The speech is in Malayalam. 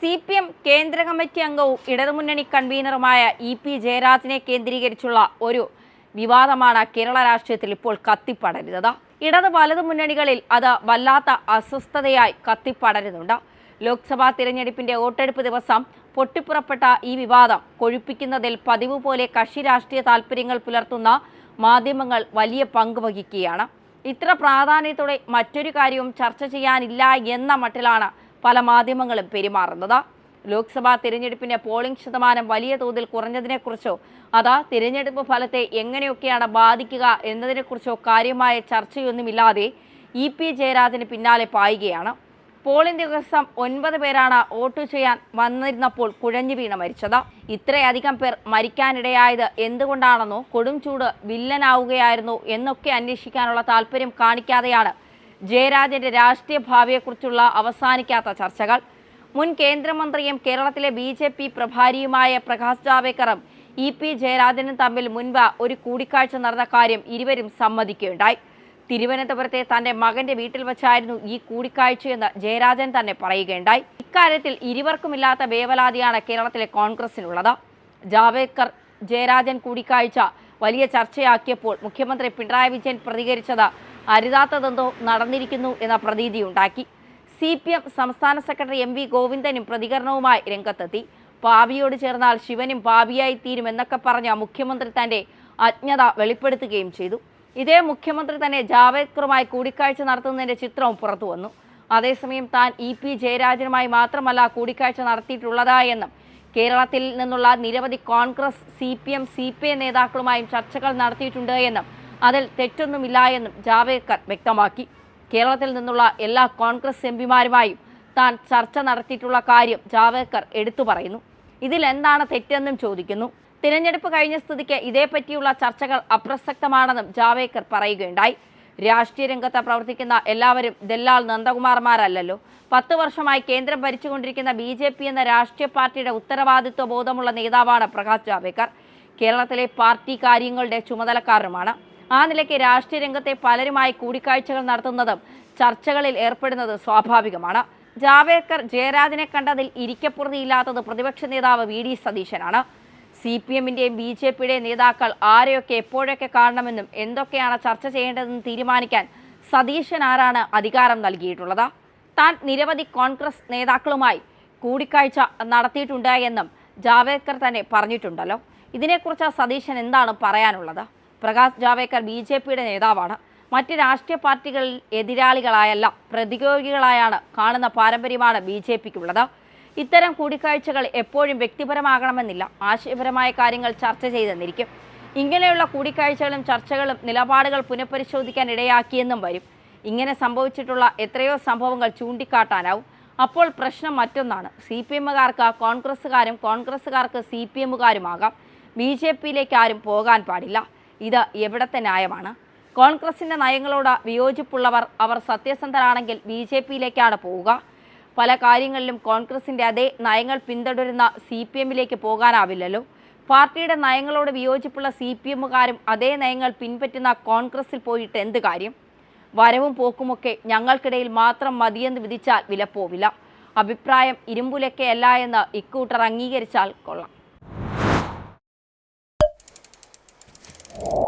സി പി എം കേന്ദ്ര കമ്മിറ്റി അംഗവും ഇടതുമുന്നണി കൺവീനറുമായ ഇ പി ജയരാജിനെ കേന്ദ്രീകരിച്ചുള്ള ഒരു വിവാദമാണ് കേരള രാഷ്ട്രീയത്തിൽ ഇപ്പോൾ കത്തിപ്പടരുന്നത്. ഇടത് വലതു മുന്നണികളിൽ അത് വല്ലാത്ത അസ്വസ്ഥതയായി കത്തിപ്പടരുന്നുണ്ട്. ലോക്സഭാ തിരഞ്ഞെടുപ്പിന്റെ വോട്ടെടുപ്പ് ദിവസം പൊട്ടിപ്പുറപ്പെട്ട ഈ വിവാദം കൊഴുപ്പിക്കുന്നതിൽ പതിവ് പോലെ കക്ഷി രാഷ്ട്രീയ താൽപ്പര്യങ്ങൾ പുലർത്തുന്ന മാധ്യമങ്ങൾ വലിയ പങ്ക് വഹിക്കുകയാണ്. ഇത്ര പ്രാധാന്യത്തോടെ മറ്റൊരു കാര്യവും ചർച്ച ചെയ്യാനില്ല എന്ന മട്ടിലാണ് പല മാധ്യമങ്ങളും പെരുമാറുന്നത്. ലോക്സഭാ തിരഞ്ഞെടുപ്പിന്റെ പോളിംഗ് ശതമാനം വലിയ തോതിൽ കുറഞ്ഞതിനെക്കുറിച്ചോ അതാ തിരഞ്ഞെടുപ്പ് ഫലത്തെ എങ്ങനെയൊക്കെയാണ് ബാധിക്കുക എന്നതിനെക്കുറിച്ചോ കാര്യമായ ചർച്ചയൊന്നുമില്ലാതെ ഇ പി ജയരാജന് പിന്നാലെ പായുകയാണ്. പോളിംഗ് ദിവസം ഒൻപത് പേരാണ് വോട്ട് ചെയ്യാൻ വന്നിരുന്നപ്പോൾ കുഴഞ്ഞു വീണ് മരിച്ചത്. ഇത്രയധികം പേർ മരിക്കാനിടയായത് എന്തുകൊണ്ടാണെന്നോ കൊടും ചൂട് വില്ലനാവുകയായിരുന്നു എന്നൊക്കെ അന്വേഷിക്കാനുള്ള താല്പര്യം കാണിക്കാതെയാണ് ജയരാജന്റെ രാഷ്ട്രീയ ഭാവിയെക്കുറിച്ചുള്ള അവസാനിക്കാത്ത ചർച്ചകൾ. മുൻ കേന്ദ്രമന്ത്രിയും കേരളത്തിലെ ബി ജെ പി പ്രഭാരിയുമായ പ്രകാശ് ജാവേക്കറും ഇ പി ജയരാജനും തമ്മിൽ മുൻപ് ഒരു കൂടിക്കാഴ്ച നടന്ന കാര്യം ഇരുവരും സമ്മതിക്കുകയുണ്ടായി. തിരുവനന്തപുരത്തെ തന്റെ മകന്റെ വീട്ടിൽ വെച്ചായിരുന്നു ഈ കൂടിക്കാഴ്ചയെന്ന് ജയരാജൻ തന്നെ പറയുകയുണ്ടായി. ഇക്കാര്യത്തിൽ ഇരുവർക്കുമില്ലാത്ത വേവലാതിയാണ് കേരളത്തിലെ കോൺഗ്രസിനുള്ളത്. ജാവേക്കർ ജയരാജൻ കൂടിക്കാഴ്ച വലിയ ചർച്ചയാക്കിയപ്പോൾ മുഖ്യമന്ത്രി പിണറായി വിജയൻ പ്രതികരിച്ചത് അരുതാത്തതെന്തോ നടന്നിരിക്കുന്നു എന്ന പ്രതീതിയുണ്ടാക്കി സി പി എം സംസ്ഥാന സെക്രട്ടറി എം വി ഗോവിന്ദനും പ്രതികരണവുമായി രംഗത്തെത്തി. പാപിയോട് ചേർന്നാൽ ശിവനും പാപിയായി തീരുമെന്നൊക്കെ പറഞ്ഞ മുഖ്യമന്ത്രി തന്റെ അജ്ഞത വെളിപ്പെടുത്തുകയും ചെയ്തു. ഇതേ മുഖ്യമന്ത്രി തന്നെ ജാവേദ്കറുമായി കൂടിക്കാഴ്ച നടത്തുന്നതിന്റെ ചിത്രവും പുറത്തു വന്നു. അതേസമയം താൻ ഇ പി ജയരാജനുമായി മാത്രമല്ല കൂടിക്കാഴ്ച നടത്തിയിട്ടുള്ളതായെന്നും കേരളത്തിൽ നിന്നുള്ള നിരവധി Congress C P M C P I നേതാക്കളുമായും ചർച്ചകൾ നടത്തിയിട്ടുണ്ട് എന്നും അതിൽ തെറ്റൊന്നുമില്ല എന്നും ജാവേദ്കർ വ്യക്തമാക്കി. കേരളത്തിൽ നിന്നുള്ള എല്ലാ കോൺഗ്രസ് എം പിമാരുമായും താൻ ചർച്ച നടത്തിയിട്ടുള്ള കാര്യം ജാവേദ്കർ എടുത്തു പറയുന്നു. ഇതിൽ എന്താണ് തെറ്റെന്നും ചോദിക്കുന്നു. തിരഞ്ഞെടുപ്പ് കഴിഞ്ഞ സ്ഥിതിക്ക് ഇതേപ്പറ്റിയുള്ള ചർച്ചകൾ അപ്രസക്തമാണെന്നും ജാവേദ്കർ പറയുകയുണ്ടായി. രാഷ്ട്രീയ രംഗത്ത് പ്രവർത്തിക്കുന്ന എല്ലാവരും ദല്ലാൽ നന്ദകുമാർമാരല്ലോ പത്ത് വർഷമായി കേന്ദ്രം ഭരിച്ചുകൊണ്ടിരിക്കുന്ന ബി ജെ പി എന്ന രാഷ്ട്രീയ പാർട്ടിയുടെ ഉത്തരവാദിത്വ ബോധമുള്ള നേതാവാണ് പ്രകാശ് ജാവേദ്കർ. കേരളത്തിലെ പാർട്ടി കാര്യങ്ങളുടെ ചുമതലക്കാരനുമാണ്. ആ നിലയ്ക്ക് രാഷ്ട്രീയ രംഗത്തെ പലരുമായി കൂടിക്കാഴ്ചകൾ നടത്തുന്നതും ചർച്ചകളിൽ ഏർപ്പെടുന്നത് സ്വാഭാവികമാണ്. ജാവേദ്കർ ജയരാജിനെ കണ്ടതിൽ ഇരിക്കപ്പുറതിയില്ലാത്തത് പ്രതിപക്ഷ നേതാവ് വി ഡി സതീശനാണ്. സി പി എമ്മിന്റെയും ബി ജെ പിയുടെയും നേതാക്കൾ ആരെയൊക്കെ എപ്പോഴൊക്കെ കാണണമെന്നും എന്തൊക്കെയാണ് ചർച്ച ചെയ്യേണ്ടതെന്നും തീരുമാനിക്കാൻ സതീശൻ ആരാണ് അധികാരം നൽകിയിട്ടുള്ളത്? താൻ നിരവധി കോൺഗ്രസ് നേതാക്കളുമായി കൂടിക്കാഴ്ച നടത്തിയിട്ടുണ്ട് എന്നും ജാവേദ്കർ തന്നെ പറഞ്ഞിട്ടുണ്ടല്ലോ. ഇതിനെക്കുറിച്ച് സതീശൻ എന്താണ് പറയാനുള്ളത്? പ്രകാശ് ജാവേക്കർ ബി ജെ പിയുടെ നേതാവാണ്. മറ്റ് രാഷ്ട്രീയ പാർട്ടികളിൽ എതിരാളികളായല്ല പ്രതിയോഗികളായാണ് കാണുന്ന പാരമ്പര്യമാണ് ബി ജെ പിക്കുള്ളത്. ഇത്തരം കൂടിക്കാഴ്ചകൾ എപ്പോഴും വ്യക്തിപരമാകണമെന്നില്ല. ആശയപരമായ കാര്യങ്ങൾ ചർച്ച ചെയ്തെന്നിരിക്കും. ഇങ്ങനെയുള്ള കൂടിക്കാഴ്ചകളും ചർച്ചകളും നിലപാടുകൾ പുനഃപരിശോധിക്കാൻ ഇടയാക്കിയെന്നും വരും. ഇങ്ങനെ സംഭവിച്ചിട്ടുള്ള എത്രയോ സംഭവങ്ങൾ ചൂണ്ടിക്കാട്ടാനാവും. അപ്പോൾ പ്രശ്നം മറ്റൊന്നാണ്. സി പി എമ്മുകാർക്ക് കോൺഗ്രസ്സുകാരും കോൺഗ്രസ്സുകാർക്ക് സി പി എമ്മുകാരുമാകാം. ബി ജെ പിയിലേക്ക് ആരും പോകാൻ പാടില്ല. ഇത് എവിടത്തെ ന്യായമാണ്? കോൺഗ്രസിന്റെ നയങ്ങളോട് വിയോജിപ്പുള്ളവർ അവർ സത്യസന്ധരാണെങ്കിൽ ബി ജെ പിയിലേക്കാണ് പോവുക. പല കാര്യങ്ങളിലും കോൺഗ്രസിന്റെ അതേ നയങ്ങൾ പിന്തുടരുന്ന സി പി എമ്മിലേക്ക് പോകാനാവില്ലല്ലോ. പാർട്ടിയുടെ നയങ്ങളോട് വിയോജിപ്പുള്ള സി പി എമ്മുകാരും അതേ നയങ്ങൾ പിൻപറ്റുന്ന കോൺഗ്രസിൽ പോയിട്ട് എന്ത് കാര്യം? വരവും പോക്കുമൊക്കെ ഞങ്ങൾക്കിടയിൽ മാത്രം മതിയെന്ന് വിധിച്ചാൽ വിലപ്പോവില്ല. അഭിപ്രായം ഇരുമ്പുലക്കയല്ല എന്ന് ഇക്കൂട്ടർ അംഗീകരിച്ചാൽ കൊള്ളാം. Oh.